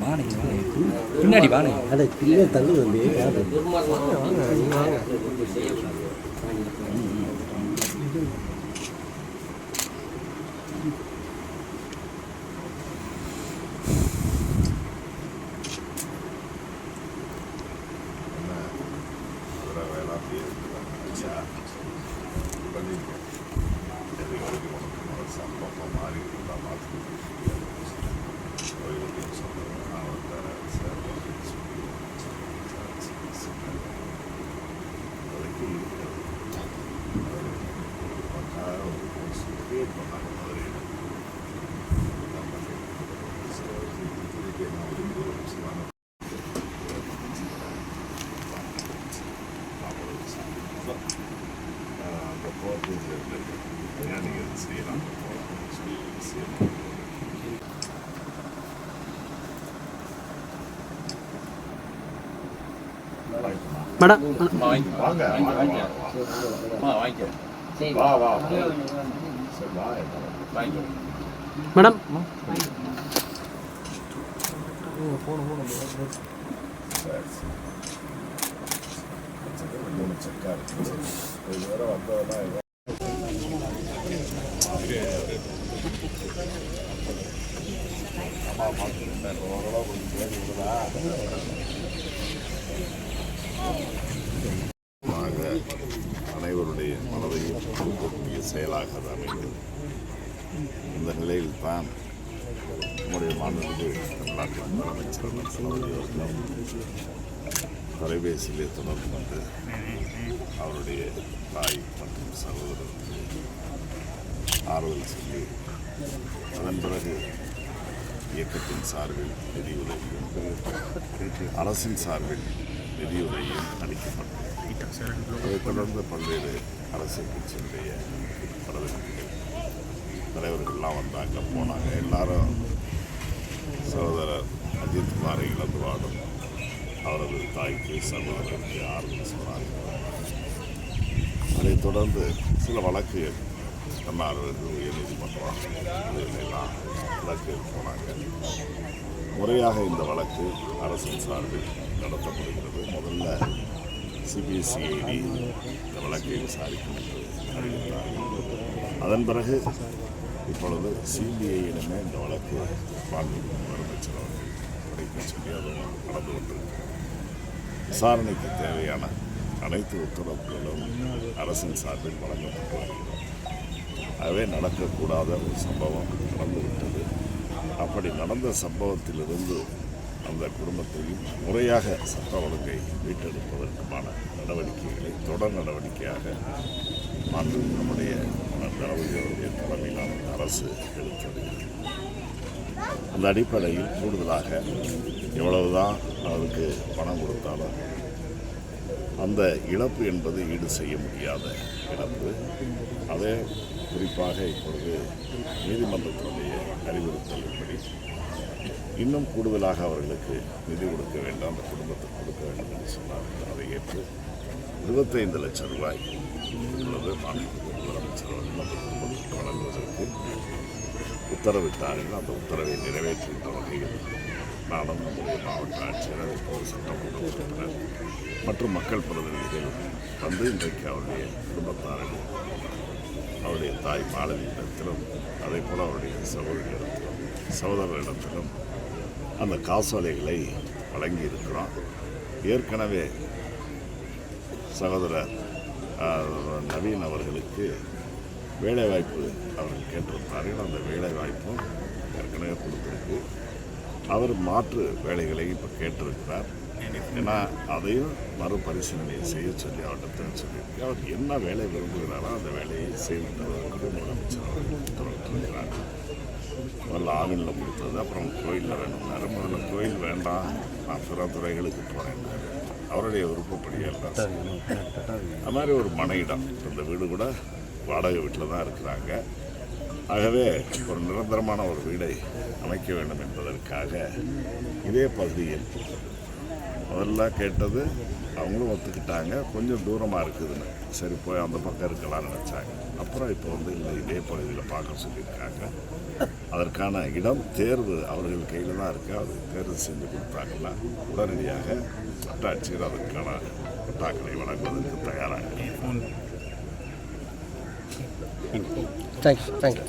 வாணி வாணி பின்னாடி வாணி அதை கீழே தள்ளு வந்து மேடம் வாங்க আচ্ছা மேடம் சரி வா மேடம். செக்கா இருக்கு அனைவருடைய மனதையும் கொடுக்கக்கூடிய செயலாக அது அமைந்தது. இந்த நிலையில் தான் நம்முடைய மாநிலத்து தமிழ்நாட்டின் முதலமைச்சர் அவர்களும் தொலைபேசியிலே தொடர்பு கொண்டு அவருடைய தாய் மற்றும் சகோதரர்களுக்கு ஆறுதல் சொல்லி அதன் பிறகு இயக்கத்தின் சார்பில் நிதியுதவியும் அரசின் சார்பில் நிதியுதவியும் அளிக்கப்பட்டது. அதைத் தொடர்ந்து பல்வேறு அரசியல் கட்சியினுடைய பிரதிநிதிகள் தலைவர்கள்லாம் வந்தாங்க போனாங்க. எல்லாரும் சகோதரர் அஜித்குமாரை இழந்து வாடும் அவரது தாய்க்கு சகோதரருக்கு ஆறுதல் சொன்னார்கள். அதைத் தொடர்ந்து சில வழக்குகள் தன்னார்வலர்கள் உயர்நீதிமன்றம் இதிலெல்லாம் வழக்கு போனாங்க முறையாக இந்த வழக்கு அரசின் சார்பில் நடத்தப்படுகிறது. முதல்ல சிபிஎஸ்சிஐடி இந்த வழக்கை விசாரிக்கும் என்று அறிவித்தார்கள் அதன் பிறகு இப்பொழுது சிபிஐயிடமே இந்த வழக்கு மாண்புமிகு முதலமைச்சர் அவர்கள் கிடைக்க சொல்லி அதுவும் நடந்து கொண்டிருக்கிறது. விசாரணைக்கு தேவையான அனைத்து உத்தரவுகளும் அரசின் சார்பில் வழங்கப்பட்டு வருகிறது. ஆகவே நடக்கக்கூடாத ஒரு சம்பவம் நடந்துவிட்டது. அப்படி நடந்த சம்பவத்திலிருந்து அந்த குடும்பத்தையும் முறையாக சட்ட ஒழுங்கை மீட்டெடுப்பதற்குமான நடவடிக்கைகளை தொடர் நடவடிக்கையாக மாண்பு நம்முடைய தளபதி தலைமையிலான அரசு எடுத்து வருகிறது அந்த அடிப்படையில் கூடுதலாக எவ்வளவுதான் அவருக்கு பணம் கொடுத்தாலும் அந்த இழப்பு என்பது ஈடு செய்ய முடியாத இழப்பு. அதே குறிப்பாக இப்பொழுது நீதிமன்றத்தினுடைய அறிவுறுத்தலின்படி இன்னும் கூடுதலாக அவர்களுக்கு நிதி கொடுக்க வேண்டாம் அந்த குடும்பத்துக்கு கொடுக்க வேண்டும் என்று சொன்னார்கள் அதை ஏற்று இருபத்தைந்து லட்சம் ரூபாய் உள்ளது. மாநில முதலமைச்சர் அவர்கள் அந்த குடும்பத்துக்கு வழங்குவதற்கு உத்தரவிட்டார்கள் அந்த உத்தரவை நிறைவேற்றுகின்ற வகையில் நானும் நம்முடைய மாவட்ட ஆட்சியர் இப்போது சட்டமன்ற உறுப்பினர் மற்றும் மக்கள் பிரதிநிதிகள் வந்து இன்றைக்கு அவருடைய குடும்பத்தார்கள் அவருடைய தாய் மாலவியிடத்திலும் அதே போல் அவருடைய சகோதரியிடத்திலும் சகோதரரிடத்திலும் அந்த காசோலைகளை வழங்கி இருக்கிறோம் ஏற்கனவே சகோதரர் நவீன் அவர்களுக்கு வேலைவாய்ப்பு அவர்கள் கேட்டிருந்தார்கள் அந்த வேலைவாய்ப்பும் ஏற்கனவே கொடுத்துருக்கு. அவர் மாற்று வேலைகளை இப்போ கேட்டிருக்கிறார். ஏன்னா அதையும் மறுபரிசீலனை செய்ய சொல்லி அவர்கிட்ட சொல்லி அவர் என்ன வேலை விரும்புகிறாரோ அந்த வேலையை செய்து தருவதற்கு முதலமைச்சர் அவர்கள் உத்தரவிட்டிருக்கிறார் முதல்ல ஆவினில் கொடுத்தது அப்புறம் கோயிலில் வேணும்னாரு. முதல்ல கோயில் வேண்டாம் நான் பிற துறைகளுக்கு போகிறேன்னாரு அவருடைய விருப்பப்படி எல்லாம் அது மாதிரி ஒரு மனையிடம் இந்த வீடு கூட வாடகை வீட்டில் தான் இருக்கிறாங்க. ஆகவே ஒரு நிரந்தரமான ஒரு வீடை அமைக்க வேண்டும் என்பதற்காக இதே பகுதியில் முதல்ல கேட்டது அவங்களும் ஒத்துக்கிட்டாங்க. கொஞ்சம் தூரமாக இருக்குதுன்னு. சரி போய் அந்த பக்கம் இருக்கலாம்னு நினச்சாங்க. அப்புறம் இப்போ வந்து இல்லை இதே பகுதியில் பார்க்க சொல்லியிருக்காங்க. அதற்கான இடம் தேர்வு அவர்கள் கையில் தான் இருக்குது அது தேர்வு செஞ்சு கொடுத்தாங்கன்னா உடனடியாக வட்டாட்சியர் அதற்கான பட்டாக்களை வழங்குவதற்கு தயாராக. Thank you thank you